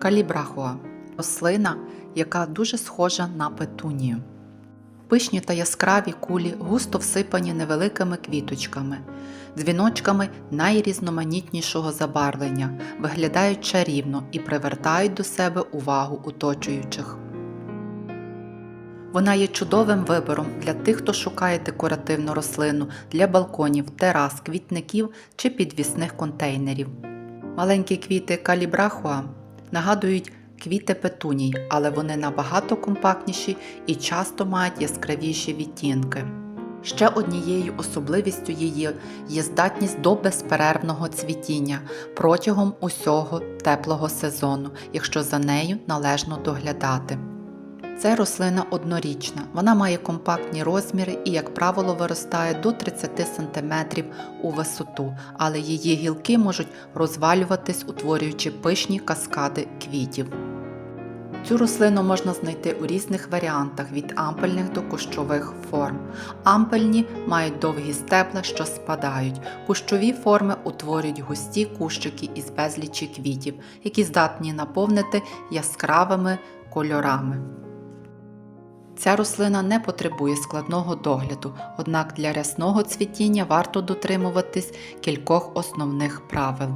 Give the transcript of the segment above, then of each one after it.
Калібрахуа рослина, яка дуже схожа на петунію. Пишні та яскраві кулі густо всипані невеликими квіточками, дзвіночками найрізноманітнішого забарвлення, виглядають чарівно і привертають до себе увагу оточуючих. Вона є чудовим вибором для тих, хто шукає декоративну рослину для балконів, терас, квітників чи підвісних контейнерів. Маленькі квіти калібрахуа нагадують квіти петуній, але вони набагато компактніші і часто мають яскравіші відтінки. Ще однією особливістю її є здатність до безперервного цвітіння протягом усього теплого сезону, якщо за нею належно доглядати. Це рослина однорічна, вона має компактні розміри і, як правило, виростає до 30 см у висоту, але її гілки можуть розвалюватись, утворюючи пишні каскади квітів. Цю рослину можна знайти у різних варіантах від ампельних до кущових форм. Ампельні мають довгі стебла, що спадають. Кущові форми утворюють густі кущики із безлічі квітів, які здатні наповнити яскравими кольорами. Ця рослина не потребує складного догляду, однак для рясного цвітіння варто дотримуватись кількох основних правил.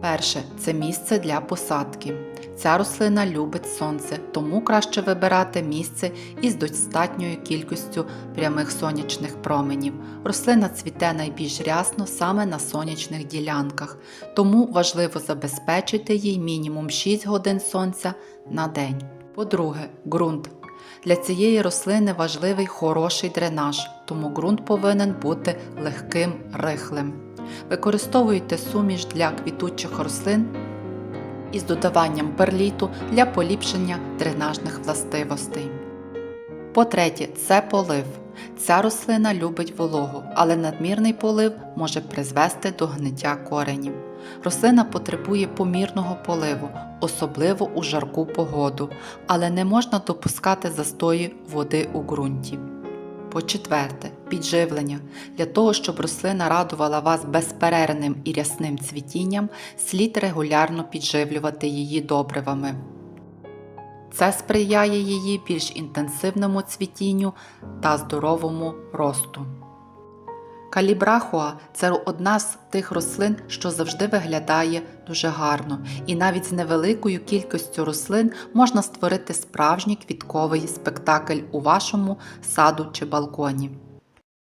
Перше це місце для посадки. Ця рослина любить сонце, тому краще вибирати місце із достатньою кількістю прямих сонячних променів. Рослина цвіте найбільш рясно саме на сонячних ділянках, тому важливо забезпечити їй мінімум 6 годин сонця на день. По-друге, ґрунт. Для цієї рослини важливий хороший дренаж, тому ґрунт повинен бути легким рихлим. Використовуйте суміш для квітучих рослин із додаванням перліту для поліпшення дренажних властивостей. По-третє, це полив. Ця рослина любить вологу, але надмірний полив може призвести до гниття коренів. Рослина потребує помірного поливу, особливо у жарку погоду, але не можна допускати застої води у ґрунті. По-четверте, підживлення. Для того, щоб рослина радувала вас безперервним і рясним цвітінням, слід регулярно підживлювати її добривами. Це сприяє її більш інтенсивному цвітінню та здоровому росту. Калібрахуа це одна з тих рослин, що завжди виглядає дуже гарно, і навіть з невеликою кількістю рослин можна створити справжній квітковий спектакль у вашому саду чи балконі.